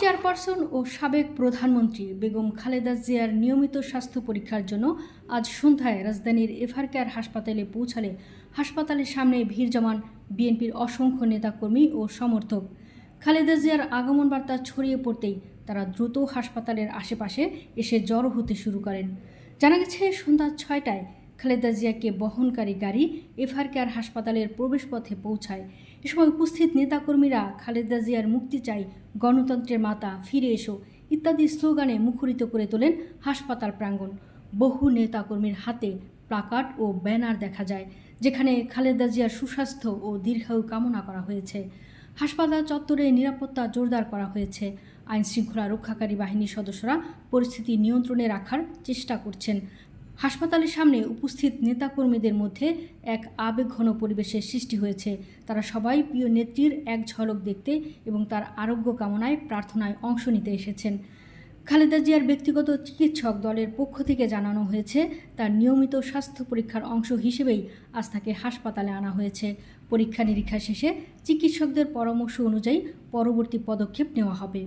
Chairperson ও সাবেক প্রধানমন্ত্রী বেগম খালেদা জিয়ার নিয়মিত স্বাস্থ্য পরীক্ষার জন্য আজ সন্ধ্যায় রাজধানীর এভার কেয়ার হাসপাতালে পৌঁছালে হাসপাতালের সামনে ভিড় জমান বিএনপির অসংখ্য নেতাকর্মী ও সমর্থক। খালেদা জিয়ার আগমন বার্তা ছড়িয়ে পড়তেই তারা দ্রুত হাসপাতালের আশেপাশে এসে জড়ো হতে শুরু করেন। জানা গেছে, সন্ধ্যা ছয়টায় খালেদা জিয়াকে বহনকারী গাড়ি এফআর কেয়ার হাসপাতালের প্রবেশপথে পৌঁছায়। এ সময় উপস্থিত নেতাকর্মীরা খালেদা জিয়ার মুক্তি চাই, গণতন্ত্রের মাতা, ফিরে এসো ইত্যাদি স্লোগানে মুখরিত করে তোলেন হাসপাতাল প্রাঙ্গণ। বহু নেতাকর্মীর হাতে প্লাকার্ড ও ব্যানার দেখা যায়, যেখানে খালেদা জিয়ার সুস্বাস্থ্য ও দীর্ঘায়ু কামনা করা হয়েছে। হাসপাতাল চত্বরে নিরাপত্তা জোরদার করা হয়েছে। আইন শৃঙ্খলা রক্ষাকারী বাহিনীর সদস্যরা পরিস্থিতি নিয়ন্ত্রণে রাখার চেষ্টা করছেন। হাসপাতালের সামনে উপস্থিত নেতাকর্মীদের মধ্যে এক আবেগঘন পরিবেশের সৃষ্টি হয়েছে। তারা সবাই প্রিয় নেত্রীর এক ঝলক দেখতে এবং তার আরোগ্য কামনায় প্রার্থনায় অংশ নিতে এসেছেন। খালেদা জিয়ার ব্যক্তিগত চিকিৎসক দলের পক্ষ থেকে জানানো হয়েছে, তার নিয়মিত স্বাস্থ্য পরীক্ষার অংশ হিসেবেই আজ তাকে হাসপাতালে আনা হয়েছে। পরীক্ষা নিরীক্ষা শেষে চিকিৎসকদের পরামর্শ অনুযায়ী পরবর্তী পদক্ষেপ নেওয়া হবে।